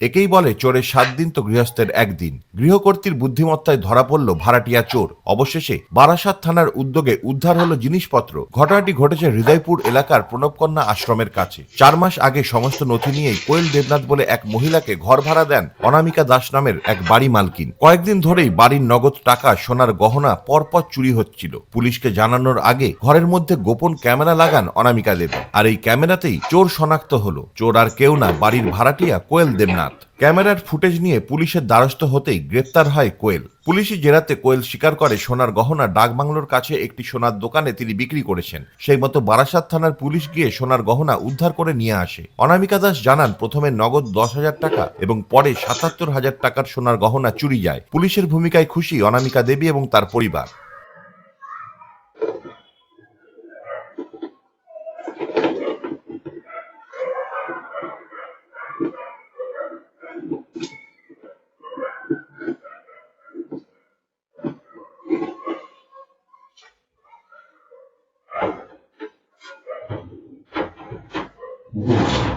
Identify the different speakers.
Speaker 1: একেই বলে চোরের সাত দিন তো গৃহস্থের একদিন। গৃহকর্তীর বুদ্ধিমত্তায় ধরা পড়ল ভাড়াটিয়া চোর। অবশেষে বারাসাত থানার উদ্যোগে উদ্ধার হলো জিনিসপত্র। ঘটনাটি ঘটেছে হৃদয়পুর এলাকার প্রণবকন্যা আশ্রমের কাছে। চার মাস আগে সমস্ত নথি নিয়েই কোয়েল দেবনাথ বলে এক মহিলাকে ঘর ভাড়া দেন অনামিকা দাস নামের এক বাড়ি মালকিন। কয়েকদিন ধরেই বাড়ির নগদ টাকা, সোনার গহনা পরপর চুরি হচ্ছিল। পুলিশকে জানানোর আগে ঘরের মধ্যে গোপন ক্যামেরা লাগান অনামিকা দেবী আর এই ক্যামেরাতেই চোর শনাক্ত হলো। চোর আর কেউ না, বাড়ির ভাড়াটিয়া কোয়েল দেবনাথ। রাত ক্যামেরার ফুটেজ নিয়ে পুলিশের দ্বারস্থ হতেই গ্রেপ্তার হয় কোয়েল। পুলিশি জেরাতে কোয়েল স্বীকার করে সোনার গহনা ডাকবাংলোর কাছে একটি সোনার দোকানে তিনি বিক্রি করেছেন। সেই মতো বারাসাত থানার পুলিশ গিয়ে সোনার গহনা উদ্ধার করে নিয়ে আসে। অনামিকা দাস জানান, প্রথমে নগদ দশ হাজার টাকা এবং পরে সাতাত্তর হাজার টাকার সোনার গহনা চুরি যায়। পুলিশের ভূমিকায় খুশি অনামিকা দেবী এবং তার পরিবার। Thank you. Mm-hmm.